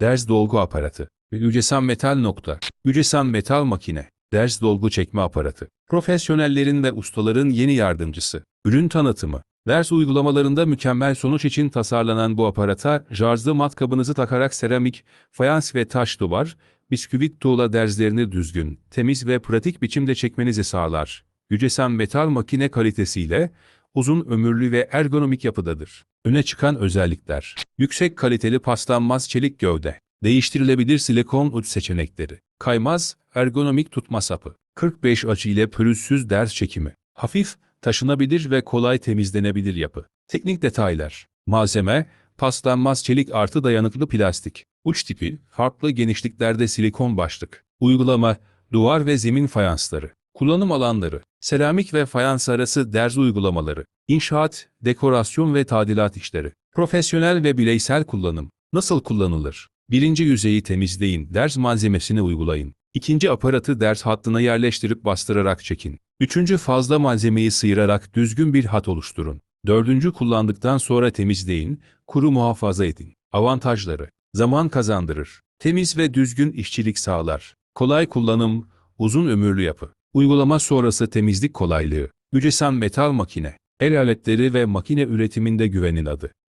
ders dolgu aparatı ve Yücesan Metal nokta. Yücesan Metal makine, ders dolgu çekme aparatı. Profesyonellerin ve ustaların yeni yardımcısı. Ürün tanıtımı. Ders uygulamalarında mükemmel sonuç için tasarlanan bu aparata şarjlı matkabınızı takarak seramik, fayans ve taş duvar, bisküvit tuğla derslerini düzgün, temiz ve pratik biçimde çekmenizi sağlar. Yücesan metal makine kalitesiyle uzun ömürlü ve ergonomik yapıdadır. Öne çıkan özellikler. Yüksek kaliteli paslanmaz çelik gövde. Değiştirilebilir silikon uç seçenekleri. Kaymaz, ergonomik tutma sapı. 45 açı ile pürüzsüz ders çekimi. Hafif, taşınabilir ve kolay temizlenebilir yapı. Teknik detaylar. Malzeme, paslanmaz çelik artı dayanıklı plastik. Uç tipi, farklı genişliklerde silikon başlık. Uygulama, duvar ve zemin fayansları. Kullanım alanları, seramik ve fayans arası derz uygulamaları, inşaat, dekorasyon ve tadilat işleri, profesyonel ve bireysel kullanım. Nasıl kullanılır? Birinci yüzeyi temizleyin, derz malzemesini uygulayın. İkinci aparatı ders hattına yerleştirip bastırarak çekin. Üçüncü fazla malzemeyi sıyırarak düzgün bir hat oluşturun. Dördüncü kullandıktan sonra temizleyin, kuru muhafaza edin. Avantajları Zaman kazandırır. Temiz ve düzgün işçilik sağlar. Kolay kullanım, uzun ömürlü yapı. Uygulama sonrası temizlik kolaylığı. Yücesan metal makine. El aletleri ve makine üretiminde güvenin adı.